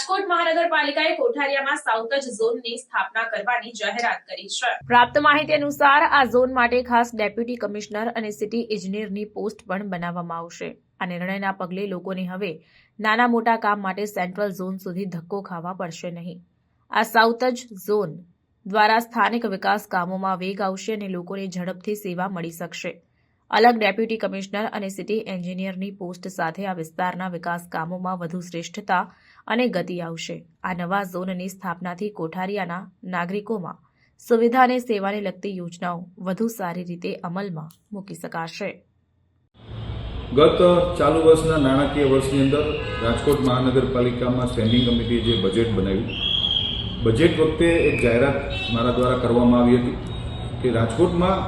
રાજકોટ મહાનગરપાલિકાએ કોઠારિયામાં સાઉથ જ ઝોનની સ્થાપના કરવાની જાહેરાત કરી છે. પ્રાપ્ત માહિતી અનુસાર આ ઝોન માટે ખાસ ડેપ્યુટી કમિશનર અને સિટી ઇજનેરની પોસ્ટ પણ બનાવવામાં આવશે. આ નિર્ણયના પગલે લોકોને હવે નાના મોટા કામ માટે સેન્ટ્રલ ઝોન સુધી ધક્કો ખાવા પડશે નહીં. આ સાઉથ જ ઝોન દ્વારા સ્થાનિક વિકાસ કામોમાં વેગ આવશે અને લોકોને ઝડપથી સેવા મળી શકશે. અલગ ડેપ્યુટી કમિશનર અને સિટી એન્જિનિયરની પોસ્ટ સાથે આ વિસ્તારના વિકાસ કામોમાં વધુ શ્રેષ્ઠતા અને ગતિ આવશે. આ નવા ઝોનની સ્થાપનાથી કોઠારિયાના નાગરિકોમાં સુવિધા અને સેવાને લગતી યોજનાઓ વધુ સારી રીતે અમલમાં મૂકી શકાશે. ગત ચાલુ વર્ષના નાણાકીય વર્ષની અંદર રાજકોટ મહાનગરપાલિકામાં સ્ટેન્ડિંગ કમિટીએ જે બજેટ બનાવ્યું, બજેટ વખતે એક જાહેરાત મારા દ્વારા કરવામાં આવી હતી. કે રાજકોટમાં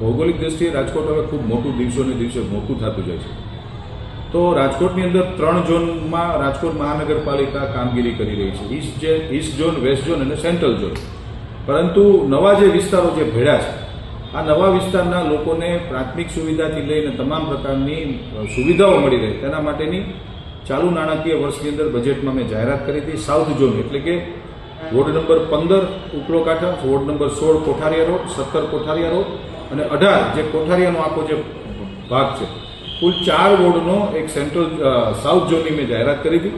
ભૌગોલિક દ્રષ્ટિએ રાજકોટ હવે ખૂબ મોટું દિવસોને દિવસે મોટું થતું જાય છે. તો રાજકોટની અંદર ત્રણ ઝોનમાં રાજકોટ મહાનગરપાલિકા કામગીરી કરી રહી છે. ઈસ્ટ જે ઈસ્ટ ઝોન વેસ્ટ ઝોન અને સેન્ટ્રલ ઝોન પરંતુ નવા જે વિસ્તારો જે ભેળા છે, આ નવા વિસ્તારના લોકોને પ્રાથમિક સુવિધાથી લઈને તમામ પ્રકારની સુવિધાઓ મળી રહે. તેના માટેની ચાલુ નાણાકીય વર્ષની અંદર બજેટમાં મેં જાહેરાત કરી હતી. સાઉથ ઝોન એટલે કે વોર્ડ નંબર પંદર ઉપલો કાંઠા વોર્ડ નંબર સોળ કોઠારિયા રોડ, સત્તર કોઠારિયા રોડ અને અઢાર જે કોઠારિયાનો આખો જે ભાગ છે. કુલ ચાર વોર્ડનો એક સેન્ટ્રલ સાઉથ ઝોનની મેં જાહેરાત કરી હતી.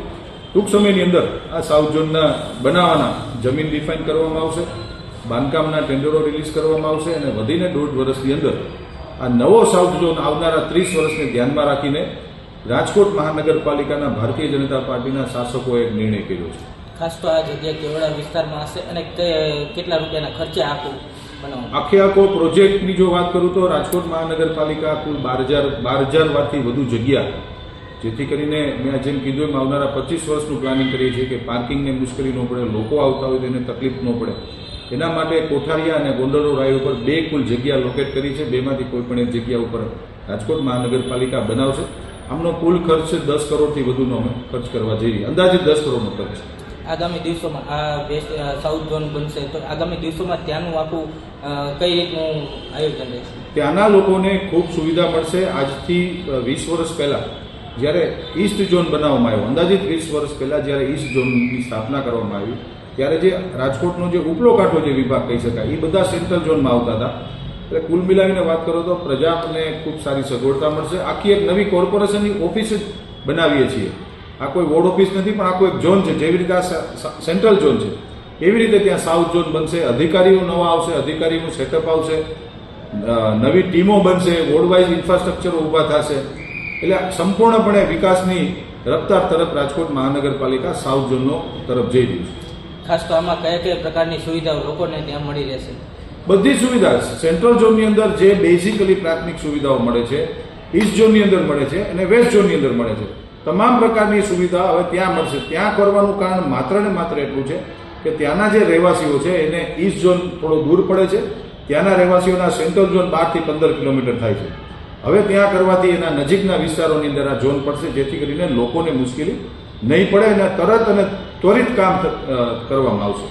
ટૂંક સમયની અંદર આ સાઉથ ઝોનના બનાવવાના જમીન ડિફાઇન કરવામાં આવશે, બાંધકામના ટેન્ડરો રિલીઝ કરવામાં આવશે અને વધીને દોઢ વર્ષની અંદર આ નવો સાઉથ ઝોન આવનારા ત્રીસ વર્ષને ધ્યાનમાં રાખીને રાજકોટ મહાનગરપાલિકાના ભારતીય જનતા પાર્ટીના શાસકોએ નિર્ણય કર્યો છે. ખાસ તો આ જગ્યા કેવડા વિસ્તારમાં હશે અને કેટલા રૂપિયાના ખર્ચે આખું આખે આખો પ્રોજેક્ટની જો વાત કરું તો રાજકોટ મહાનગરપાલિકા કુલ બાર હજાર બાર હજાર વાતથી વધુ જગ્યા. જેથી કરીને મેં જેમ કીધું એમ આવનારા પચીસ વર્ષનું પ્લાનિંગ કરીએ છીએ કે પાર્કિંગને મુશ્કેલી ન પડે, લોકો આવતા હોય તો એને તકલીફ ન પડે. એના માટે કોઠારિયા અને ગોંડલો રાય ઉપર બે કુલ જગ્યા લોકેટ કરી છે. બેમાંથી કોઈ પણ એક જગ્યા ઉપર રાજકોટ મહાનગરપાલિકા બનાવશે. આમનો કુલ ખર્ચ દસ કરોડથી વધુનો અમે ખર્ચ કરવા જઈએ અંદાજે દસ કરોડનો ખર્ચ. આગામી દિવસોમાં આ વેસ્ટ સાઉથ ઝોન બનશે તો આગામી દિવસોમાં ત્યાંનું આખું કઈ રીતનું આયોજન રહેશે? ત્યાંના લોકોને ખૂબ સુવિધા મળશે. આજથી વીસ વર્ષ પહેલાં જ્યારે ઈસ્ટ ઝોન બનાવવામાં આવ્યો, અંદાજિત વીસ વર્ષ પહેલાં જ્યારે ઈસ્ટ ઝોનની સ્થાપના કરવામાં આવી, ત્યારે જે રાજકોટનો જે ઉપલો કાંઠો જે વિભાગ કહી શકાય, એ બધા સેન્ટ્રલ ઝોનમાં આવતા હતા. એટલે કુલ મિલાવીને વાત કરો તો પ્રજાને ખૂબ સારી સગવડતા મળશે. આખી એક નવી કોર્પોરેશનની ઓફિસ જ બનાવીએ છીએ. આ કોઈ વોર્ડ ઓફિસ નથી પણ આખો એક ઝોન છે. જેવી રીતે આ સેન્ટ્રલ ઝોન છે. એવી રીતે ત્યાં સાઉથ ઝોન બનશે અધિકારીઓ નવા આવશે અધિકારીનું સેટઅપ આવશે. નવી ટીમો બનશે વોર્ડવાઇઝ ઇન્ફ્રાસ્ટ્રક્ચરો ઊભા થશે. એટલે સંપૂર્ણપણે વિકાસની રફતાર તરફ રાજકોટ મહાનગરપાલિકા સાઉથ ઝોનનો તરફ જઈ રહ્યું છે. ખાસ તો આમાં કયા કયા પ્રકારની સુવિધાઓ લોકોને ત્યાં મળી રહેશે? બધી સુવિધા સેન્ટ્રલ ઝોનની અંદર જે બેઝિકલી પ્રાથમિક સુવિધાઓ મળે છે ઈસ્ટ ઝોનની અંદર મળે છે અને વેસ્ટ ઝોનની અંદર મળે છે. તમામ પ્રકારની સુવિધા હવે ત્યાં મળશે. ત્યાં કરવાનું કારણ માત્ર ને માત્ર એટલું છે કે ત્યાંના જે રહેવાસીઓ છે, એને ઈસ્ટ ઝોન થોડો દૂર પડે છે. ત્યાંના રહેવાસીઓના સેન્ટ્રલ ઝોન બારથી પંદર કિલોમીટર થાય છે. હવે ત્યાં કરવાથી એના નજીકના વિસ્તારોની અંદર આ ઝોન પડશે, જેથી કરીને લોકોને મુશ્કેલી નહીં પડે અને તરત અને ત્વરિત કામ કરવામાં આવશે.